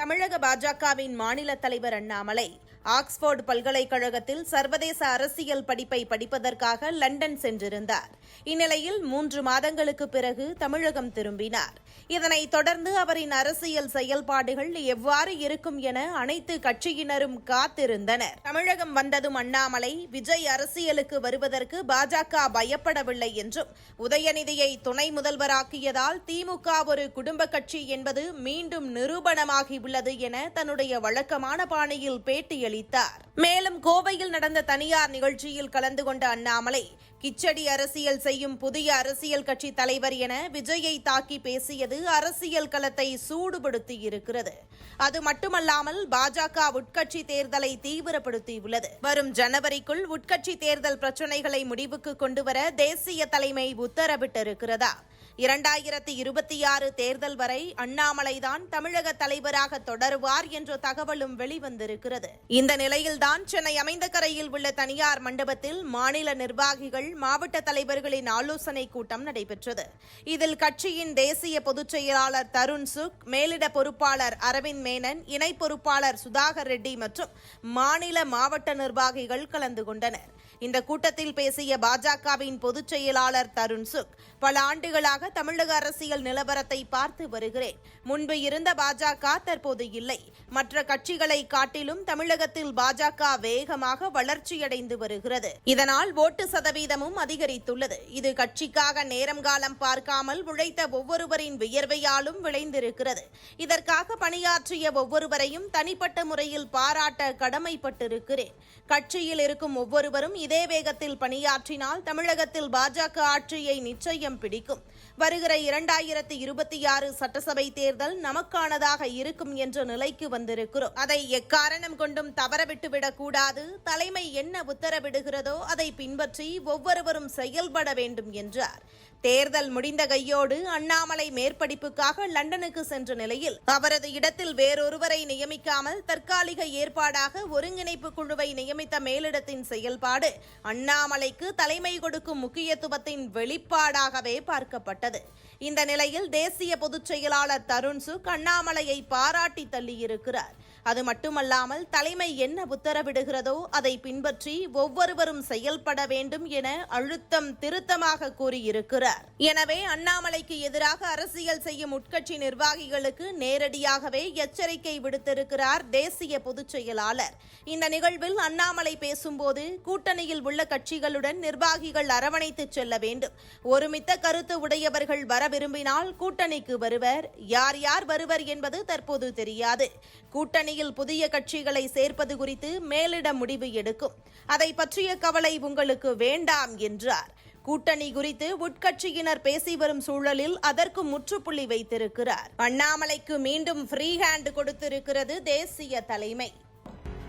தமிழக பாஜகவின் மாநில தலைவர் அண்ணாமலை. ஆக்ஸ்போர்டு பல்கலைக்கழகத்தில் சர்வதேச அரசியல் படிப்பை படிப்பதற்காக லண்டன் சென்றிருந்தார். இந்நிலையில் மூன்று மாதங்களுக்கு பிறகு தமிழகம் திரும்பினார். இதனைத் தொடர்ந்து அவரின் அரசியல் செயல்பாடுகள் எவ்வாறு இருக்கும் என அனைத்து கட்சியினரும் காத்திருந்தனர். தமிழகம் வந்ததும் அண்ணாமலை விஜய் அரசியலுக்கு வருவதற்கு பாஜக பயப்படவில்லை என்றும் உதயநிதியை துணை முதல்வராக்கியதால் திமுக ஒரு குடும்ப கட்சி என்பது மீண்டும் நிரூபணமாகியுள்ளது என தன்னுடைய வழக்கமான பாணியில் பேட்டியளித்தார். மேலும் கோவையில் நடந்த தனியார் நிகழ்ச்சியில் கலந்து கொண்ட அண்ணாமலை கிச்சடி அரசியல் செய்யும் புதிய அரசியல் கட்சி தலைவர் என விஜயை தாக்கி பேசியது அரசியல் களத்தை சூடுபடுத்தி இருக்கிறது. அது மட்டுமல்லாமல் பாஜக உட்கட்சி தேர்தலை தீவிரப்படுத்தியுள்ளது வரும் ஜனவரிக்குள் உட்கட்சி தேர்தல் பிரச்சினைகளை முடிவுக்கு கொண்டுவர தேசிய தலைமை உத்தரவிட்டிருக்கிறதா? இரண்டாயிரத்தி இருபத்தி ஆறு தேர்தல் வரை அண்ணாமலைதான் தமிழக தலைவராக தொடருவார் என்ற தகவலும் வெளிவந்திருக்கிறது. இந்த நிலையில்தான் சென்னை அமைந்தகரையில் உள்ள தனியார் மண்டபத்தில் மாநில நிர்வாகிகள் மாவட்ட தலைவர்களின் ஆலோசனை கூட்டம் நடைபெற்றது. இதில் கட்சியின் தேசிய பொதுச் செயலாளர் தருண் சுக் மேலிட பொறுப்பாளர் அரவிந்த் மேனன் இணை பொறுப்பாளர் சுதாகர் ரெட்டி மற்றும் மாநில மாவட்ட நிர்வாகிகள் கலந்து கொண்டனர். இந்த கூட்டத்தில் பேசிய பாஜகவின் பொதுச் செயலாளர் தருண் சுக் பல ஆண்டுகளாக தமிழக அரசியல் நிலவரத்தை பார்த்து வருகிறேன். முன்பு இருந்த பாஜக தற்போது இல்லை. மற்ற கட்சிகளை காட்டிலும் தமிழகத்தில் பாஜக வேகமாக வளர்ச்சியடைந்து வருகிறது. இதனால் ஓட்டு சதவீதமும் அதிகரித்துள்ளது. இது கட்சிக்காக நேரம் காலம் பார்க்காமல் உழைத்த ஒவ்வொருவரின் வியர்வையாலும் விளைந்திருக்கிறது. இதற்காக பணியாற்றிய ஒவ்வொருவரையும் தனிப்பட்ட முறையில் பாராட்ட கடமைப்பட்டிருக்கிறேன். கட்சியில் இருக்கும் ஒவ்வொருவரும் இதே வேகத்தில் பணியாற்றினால் தமிழகத்தில் பாஜக ஆட்சியை நிச்சயம் பிடிக்கும். வருகிற இரண்டாயிரத்தி இருபத்தி ஆறு சட்டசபை தேர்தல் நமக்கானதாக இருக்கும் என்ற நிலைக்கு வந்திருக்கிறோம். அதை எக்காரணம் கொண்டும் தவறவிட்டுவிடக் கூடாது. தலைமை என்ன உத்தரவிடுகிறதோ அதை பின்பற்றி ஒவ்வொருவரும் செயல்பட வேண்டும் என்றார். தேர்தல் முடிந்த கையோடு அண்ணாமலை மேற்படிப்புக்காக லண்டனுக்கு சென்ற நிலையில் அவரது இடத்தில் வேறொருவரை நியமிக்காமல் தற்காலிக ஏற்பாடாக ஒருங்கிணைப்பு குழுவை நியமித்த மேலிடத்தின் செயல்பாடு அண்ணாமலைக்கு தலைமை கொடுக்கும் முக்கியத்துவத்தின் வெளிப்பாடாகவே பார்க்கப்பட்டது. இந்த நிலையில் தேசிய பொதுச் செயலாளர் தருண் சுக் அண்ணாமலையை பாராட்டி தள்ளியிருக்கிறார். அது மட்டுமல்லாமல் தலைமை என்ன உத்தரவிடுகிறதோ அதை பின்பற்றி ஒவ்வொருவரும் செயல்பட வேண்டும் என அழுத்தம் திருத்தமாக கூறியிருக்கிறார். எனவே அண்ணாமலைக்கு எதிராக அரசியல் செய்யும் உட்கட்சி நிர்வாகிகளுக்கு நேரடியாகவே எச்சரிக்கை விடுத்திருக்கிறார் தேசிய பொதுச் செயலாளர். இந்த நிகழ்வில் அண்ணாமலை பேசும்போது கூட்டணியில் உள்ள கட்சிகளுடன் நிர்வாகிகள் அரவணைத்து செல்ல வேண்டும். ஒருமித்த கருத்து உடையவர்கள் வர விரும்பினால் கூட்டணிக்கு வருவர். யார் யார் வருவர் என்பது தற்போது தெரியாது. கூட்டணியில் புதிய கட்சிகளை சேர்ப்பது குறித்து மேலிடம் முடிவு எடுக்கும். அதை பற்றிய கவலை உங்களுக்கு வேண்டாம் என்றார். கூட்டணி குறித்து உட்கட்சியினர் பேசி வரும் சூழலில் அதற்கு முற்றுப்புள்ளி வைத்திருக்கிறார். அண்ணாமலைக்கு மீண்டும் ஃப்ரீ ஹேண்ட் கொடுத்திருக்கிறது தேசிய தலைமை.